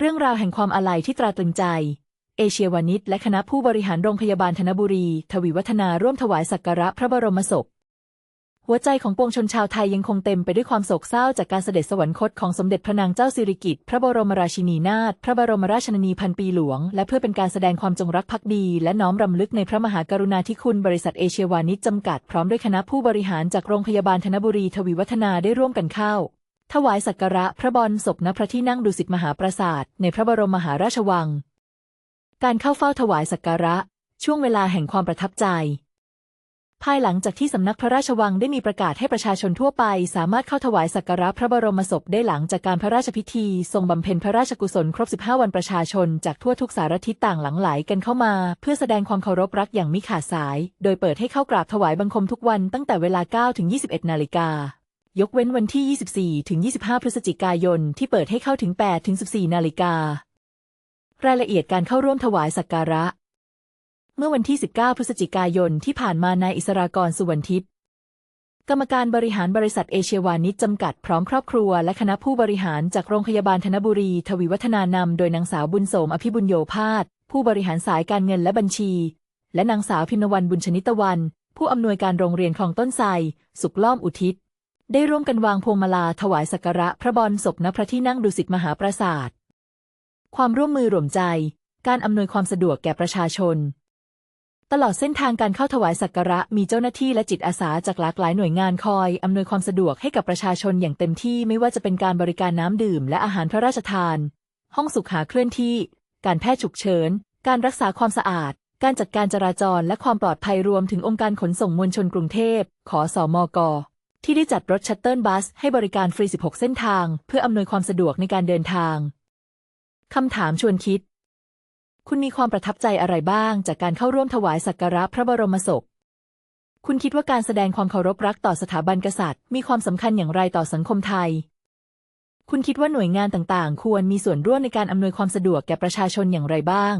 เรื่องราวแห่งความอาลัยที่ตราตรึงใจ เอเชียวานิชและคณะผู้บริหารโรงพยาบาลธนบุรี ทวีวัฒนาร่วมถวายสักการะพระบรมศพ หัวใจของปวงชนชาวไทยยังคงเต็มไปด้วยความโศกเศร้าจากการเสด็จสวรรคตของสมเด็จพระนางเจ้าสิริกิติ์พระบรมราชินีนาถพระบรมราชนนีพันปีหลวง และเพื่อเป็นการแสดงความจงรักภักดี และน้อมรำลึกในพระมหากรุณาธิคุณบริษัทเอเชียวานิชจำกัดพร้อมด้วยคณะผู้บริหารจากโรงพยาบาลธนบุรีทวีวัฒนาได้ร่วมกันเข้า ถวายสักการะพระบรมศพณพระที่นั่งดุสิตมหาปราสาทในพระบรมมหาราชวัง การเข้าเฝ้าถวายสักการะ ช่วงเวลาแห่งความประทับใจ ภายหลังจากที่สำนักพระราชวังได้มีประกาศให้ประชาชนทั่วไป สามารถเข้าถวายสักการะพระบรมศพได้หลังจากการพระราชพิธี ทรงบำเพ็ญพระราชกุศลครบ 15 วันประชาชน จากทั่วทุกสารทิศต่างหลั่งไหลกันเข้ามา เพื่อแสดงความเคารพรักอย่างมิขาดสาย โดยเปิดให้เข้ากราบถวายบังคมทุกวันตั้งแต่เวลา9ถึง21นาฬิกา ยกเว้นวันที่ 24 ถึง 25 พฤศจิกายน ที่เปิดให้เข้าถึง 8 ถึง 14 นาฬิกา รายละเอียดการเข้าร่วมถวายสักการะ เมื่อวันที่ 19 พฤศจิกายนที่ผ่านมานายอิสรากรสุวรรณทิพย์กรรมการบริหารบริษัทเอเชียวานิชจำกัดพร้อมครอบครัว และคณะผู้บริหารจากโรงพยาบาลธนบุรี ทวีวัฒนานำโดยนางสาวบุญโสมอภิบุญโยภาสผู้บริหารสายการเงินและบัญชี และนางสาวพิมนวันบุญชนิตวัน ผู้อำนวยการโรงเรียนคลองต้นไทรสุขล้อมอุทิศ ได้ร่วมกันวางพวงมาลาถวายสักการะพระบรมศพณพระที่นั่งดุสิตมหาปราสาท ความร่วมมือร่วมใจ การอำนวยความสะดวกแก่ประชาชน ตลอดเส้นทางการเข้าถวายสักการะมีเจ้าหน้าที่และจิตอาสาจากหลากหลายหน่วยงานคอยอำนวยความสะดวกให้กับประชาชนอย่างเต็มที่ไม่ว่าจะเป็นการบริการน้ำดื่ม และอาหารพระราชทาน ห้องสุขาเคลื่อนที่ การแพทย์ฉุกเฉิน การรักษาความสะอาดการจัดการจราจรและความปลอดภัยรวมถึงองค์การขนส่งมวลชนกรุงเทพ ขอสอมก ที่ได้จัดรถชัตเติลบัสให้บริการฟรี 16 เส้นทาง เพื่ออำนวยความสะดวกในการเดินทาง คำถามชวนคิด คุณมีความประทับใจอะไรบ้างจากการเข้าร่วมถวายสักการะพระบรมศพ คุณคิดว่าการแสดงความเคารพรักต่อสถาบันกษัตริย์ มีความสำคัญอย่างไรต่อสังคมไทย คุณคิดว่าหน่วยงานต่างๆ ควรมีส่วนร่วมในการอำนวยความสะดวกแก่ประชาชนอย่างไรบ้าง